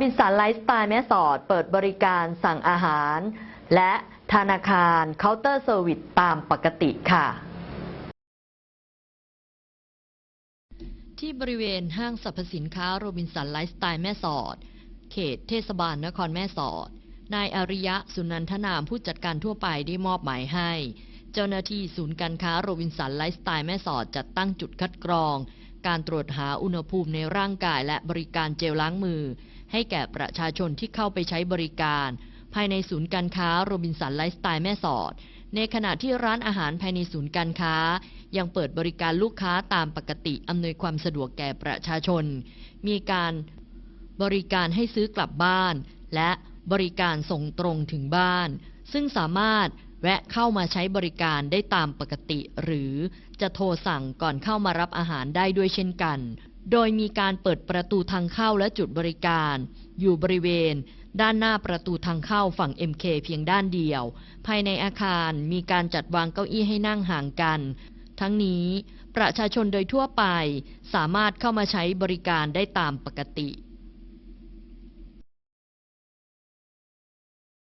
บินสันไลฟ์สไตล์แม่สอด เปิดบริการสั่งอาหาร และธนาคารเคาน์เตอร์เซอร์วิสตามปกติค่ะ ที่บริเวณห้างสรรพสินค้าโรบินสันไลฟ์สไตล์แม่สอด เขตเทศบาลนครแม่สอด นายอาริยะสุนันทนามผู้จัดการทั่วไปได้มอบหมายให้ เจ้าหน้าที่ศูนย์การค้าโรบินสันไลฟ์สไตล์แม่สอดจัดตั้งจุดคัดกรอง การตรวจหาอุณหภูมิในร่างกายและบริการเจลล้างมือ ให้แก่ประชาชนที่เข้าไปใช้บริการ ภายในศูนย์การค้าโรบินสันไลฟ์สไตล์แม่สอด ในขณะที่ร้านอาหารภายในศูนย์การค้า ยังเปิดบริการลูกค้าตามปกติอำนวยความสะดวกแก่ประชาชน มีการบริการให้ซื้อกลับบ้าน และบริการส่งตรงถึงบ้าน ซึ่งสามารถ แวะเข้ามาใช้บริการได้ตามปกติ หรือจะโทรสั่งก่อนเข้ามารับอาหารได้ด้วยเช่นกัน โดยมีการเปิดประตูทางเข้าและจุดบริการ อยู่บริเวณ ด้านหน้าประตูทางเข้าฝั่ง MK เพียงด้านเดียว ภายในอาคารมีการจัดวางเก้าอี้ให้นั่งห่างกัน ทั้งนี้ประชาชนโดยทั่วไปสามารถเข้ามาใช้บริการได้ตามปกติ